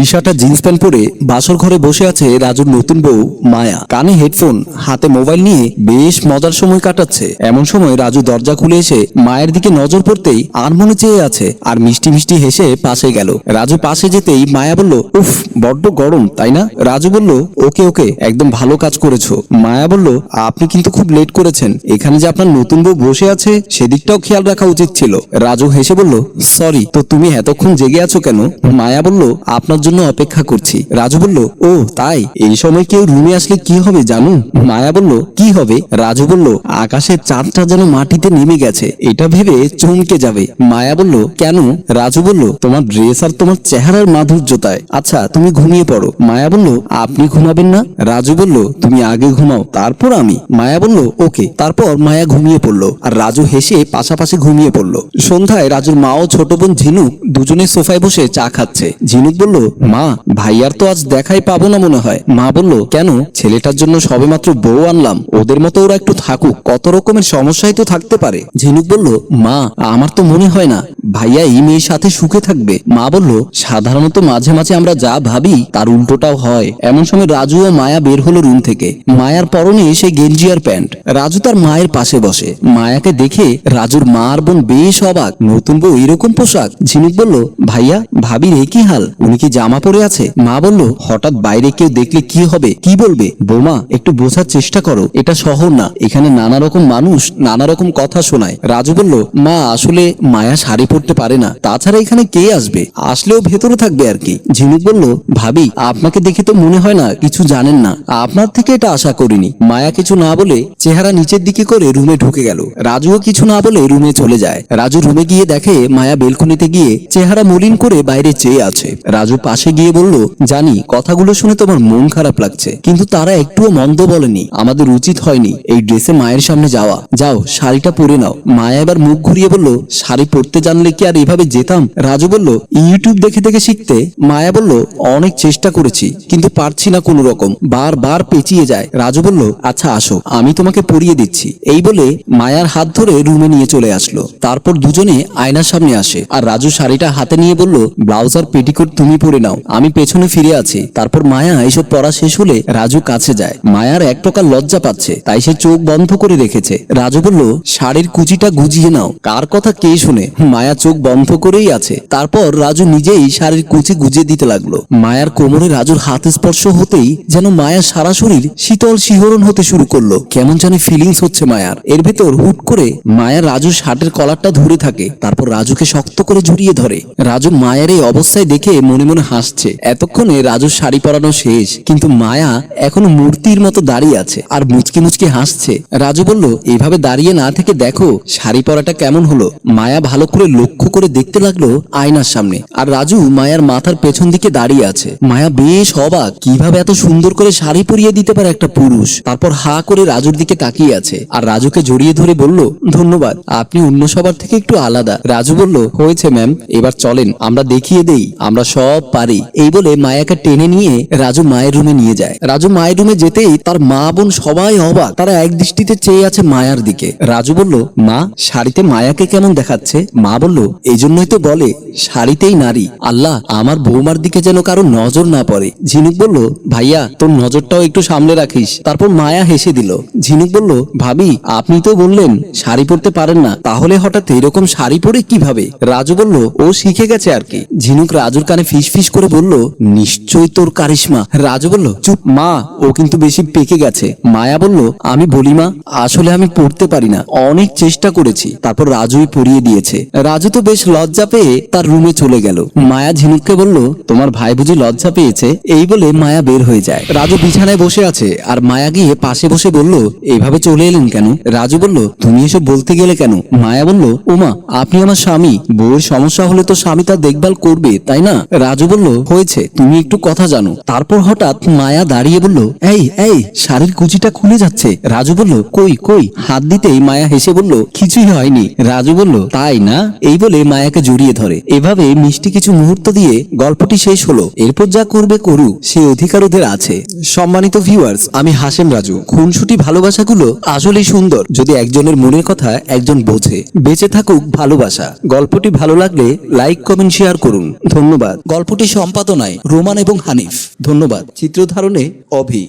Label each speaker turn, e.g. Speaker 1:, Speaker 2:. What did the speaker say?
Speaker 1: টি shirt আর jeans pant পরে বাসর ঘরে বসে আছে রাজুর নতুন বউ, মায়া। কানে হেডফোন, হাতে মোবাইল নিয়ে বেশ মজার সময় কাটাচ্ছে। এমন সময় রাজু দরজা খুলে এসে মায়ের দিকে নজর পড়তেই আর মনে চেয়ে আছে আর মিষ্টি মিষ্টি হেসে পাশে গেল। রাজু পাশে যেতেই মায়া বলল, উফ, বড্ড গরম, তাই না? রাজু বলল, ওকে ওকে, একদম ভালো কাজ করেছ। মায়া বলল, আপনি কিন্তু খুব লেট করেছেন। এখানে যে আপনার নতুন বউ বসে আছে, সেদিকটাও খেয়াল রাখা উচিত ছিল। রাজু হেসে বলল, সরি, তো তুমি এতক্ষণ জেগে আছো কেন? মায়া বলল, আপনার জন্য অপেক্ষা করছি। রাজু বলল, ও, তাই? এই সময় কেউ রুমে আসলে কি হবে জানো? মায়া বলল, কি হবে? রাজু বলল, আকাশের চাঁদটা যেন মাটিতে নেমে গেছে। এটা ভেবে চমকে যাবে। মায়া বলল, কেন? রাজু বলল, তোমার ড্রেস আর তোমার চেহারার মাধুর্যতায়। আচ্ছা তুমি ঘুমিয়ে পড়ো। মায়া বলল, আপনি ঘুমাবেন না? রাজু বলল, তুমি আগে ঘুমাও, তারপর আমি। মায়া বলল, ওকে। তারপর মায়া ঘুমিয়ে পড়ল আর রাজু হেসে পাশাপাশি ঘুমিয়ে পড়ল। সন্ধ্যায় রাজুর মা ও ছোট বোন ঝিনুক দুজনে সোফায় বসে চা খাচ্ছে। ঝিনুক বলল মা, ভাইয়ার তো আজ দেখাই পাবো না মনে হয়। মা বলল, কেন? ছেলেটার জন্য সবেমাত্র বউ আনলাম। ওদের মতো ওরা একটু থাকুক, কত রকমের সমস্যাই তো থাকতে পারে। ঝিনুক বলল, মা, আমার তো মনে হয় না। ভাইয়া এই মেয়ের সাথে সুখে থাকবে। মা বলল, সাধারণত মাঝে মাঝে আমরা যা ভাবি, তার উল্টোটাও হয়। এমন সময় রাজু ও মায়া বের হলো রুম থেকে। মায়ার পরনে সে গেঞ্জি আর প্যান্ট। রাজু তার মায়ের পাশে বসে। মায়াকে দেখে রাজুর মা আর বোন বেশ অবাক। নতুন বউ এরকম পোশাক। ঝিনুক বলল, ভাইয়া, ভাবির এ কি হাল। উনি কি জামা পরে আছে? মা বলল, হঠাৎ বাইরে কেউ দেখলে কি হবে? কি বলবে? বৌমা, একটু বোঝার চেষ্টা করো। এটা শহর না। এখানে নানা রকম মানুষ, নানা রকম কথা শোনায়। রাজু বলল, মা, আসলে মায়া শাড়ি পরতে পারে না। তাছাড়া এখানে কে আসবে? আসলেও ভেতরে থাকবে আর কি। ঝিনুক বলল, ভাবি, আপনাকে দেখে তো মনে হয় না, কিছু জানেন না। আপনার থেকে এটা আশা করিনি। মায়া কিছু না বলে চেহারা নিচের দিকে করে রুমে ঢুকে গেল। রাজুও কিছু না বলে রুমে চলে যায়। রাজু রুমে গিয়ে দেখে মায়া বেলকুনিতে গিয়ে চেহারা মলিন করে বাইরে চেয়ে আছে। রাজু পাশে গিয়ে বলল, জানি, কথাগুলো শুনে তোমার মন খারাপ লাগছে। কিন্তু তারা একটুও মন্দ বলেনি। আমাদের উচিত হয়নি এই ড্রেসে মায়ের সামনে যাওয়া। যাও, শাড়িটা পরে নাও। মায়া এবার মুখ ঘুরিয়ে বলল, শাড়ি পরতে জানলে কি আর এভাবে যেতাম? রাজু বলল, ইউটিউব দেখে দেখে শিখতে। মায়া বলল, অনেক চেষ্টা করেছি, কিন্তু পারছি না কোনো রকম। বারবার পেঁচিয়ে যায়। রাজু বলল আচ্ছা আসো, আমি তোমাকে পরিয়ে দিচ্ছি। এই বলে মায়ার হাত ধরে রুমে নিয়ে চলে আসলো। তারপর দুজনে আয়নার সামনে আসে। আর রাজু শাড়িটা হাতে নিয়ে বলল, ব্লাউজ আর পেটিকোট তুমি পরে নাও। আমি পেছনে ফিরে আছি। তারপর মায়া এইসব পড়া শেষ হলে রাজু কাছে যায়। মায়ার এক প্রকার লজ্জা পাচ্ছে, তাই সে চোখ বন্ধ করে রেখেছে। রাজু বলল, শাড়ির কুচিটা গুজিয়ে নাও। কার কথা কে শুনে মায়া চোখ বন্ধ করেই আছে। তারপর রাজু নিজেই শাড়ির কুচি গুজিয়ে দিতে লাগল। মায়ার কোমরে রাজুর হাত স্পর্শ হতেই যেন মায়ার সারা শরীর শীতল শিহরণ হতে শুরু করল। কেমন জানি ফিলিংস হচ্ছে মায়ার। এর ভেতর হুট করে মায়া রাজুর শার্টের কলারটা ধরে থাকে। তারপর রাজুকে শক্ত করে জড়িয়ে ধরে। রাজু মায়ের এই অবস্থায় দেখে মনে মনে হাসছে। এতক্ষণে রাজুর শাড়ি পরানো শেষ, কিন্তু মায়া এখনও মূর্তির মতো দাঁড়িয়ে আছে আর মুচকি মুচকি হাসছে। রাজু বলল এভাবে দাঁড়িয়ে না থেকে দেখো শাড়ি পরাটা কেমন হলো। মায়া ভালো করে লক্ষ্য করে দেখতে লাগল আয়নার সামনে। আর রাজু মায়ার মাথার পেছন দিকে দাঁড়িয়ে আছে। মায়া বেশ অবাক, কীভাবে এত সুন্দর করে শাড়ি পরিয়ে দিতে পারে একটা পুরুষ। তারপর হা করে রাজুর দিকে তাকিয়ে আছে। আর রাজুকে জড়িয়ে ধরে বলল, ধন্যবাদ, আপনি অন্য সবার থেকে একটু আলাদা। রাজু বলল, হয়েছে ম্যাম, এবার চলেন, আমরা দেখিয়ে দেই, আমরা সব পারি এই বলে মায়াকে টেনে নিয়ে রাজু মায়ের রুমে নিয়ে যায়। রাজু মায়ের রুমে যেতেই তার মা বোন সবাই অবাক। তারা এক দৃষ্টিতে চেয়ে আছে মায়ার দিকে। রাজু বলল, মা, শাড়িতে মায়াকে কেমন দেখাচ্ছে? মা বলল এই জন্যই তো বলে, শাড়িতেই নারী। আল্লাহ, আমার বৌমার দিকে যেন কারও নজর না পড়ে। ঝিনুক বলল, ভাইয়া, তোর নজরটাও একটু সামনে রাখিস। তারপর মায়া হেসে দিল। ঝিনুক বলল, ভাবি, আপনি তো বললেন, শাড়ি পরতে পারেন না। তাহলে হঠাৎ এরকম শাড়ি পরে কীভাবে? রাজু বলল, ও শিখে গেছে আর কি। ঝিনুক রাজুর কানে ফিস ফিস করে বলল, নিশ্চয়ই তোর কারিশমা। রাজু বলল, চুপ, মা, ও কিন্তু বেশি পেকে গেছে। মায়া বলল, আমি বলি, মা, আসলে আমি পড়তে পারি না, অনেক চেষ্টা করেছি। তারপর রাজুই পড়িয়ে দিয়েছে। রাজু তো বেশ লজ্জা পেয়ে তার রুমে চলে গেল। মায়া ঝিনুককে বলল, তোমার ভাই বুঝি লজ্জা পেয়েছে? এই বলে মায়া বের হয়ে যায়। রাজু বিছানায় বসে আছে আর মায়া গিয়ে পাশে বসে বলল, এইভাবে চলে এলেন কেন? রাজু বলল, তুমি এসব বলতে গেলে কেন? মায়া বলল, ওমা, আপনি আমার স্বামী, বউয়ের সমস্যা হলে তো স্বামী তার দেখভাল করবে, তাই না? রাজু বলল হয়েছে। তুমি একটু কথা জানো। তারপর হঠাৎ মায়া দাঁড়িয়ে বলল, এই এই, শাড়ির কুচিটা খুলে যাচ্ছে। রাজু বলল, কই কই? হাত দিতেই মায়া হেসে বলল, কিছুই হয়নি। রাজু বলল, তাই না? এই বলে মায়াকে জড়িয়ে ধরে। এভাবে মিষ্টি কিছু মুহূর্ত দিয়ে গল্পটি শেষ হলো। এরপর যা করবে করুক সে অধিকার ওদের আছে। সম্মানিত ভিউয়ার্স আমি হাসেম রাজু। খুনসুটি ভালোবাসাগুলো আসলেই সুন্দর। যদি একজনের মনের কথা একজন বোঝে, বেঁচে থাকুক ভালোবাসা। গল্পটি ভালো লাগলে লাইক কমেন্ট শেয়ার করুন। ধন্যবাদ। গল্পটি সম্পাদনায় রোমান এবং হানিফ। ধন্যবাদ। চিত্র ধারণে অভি।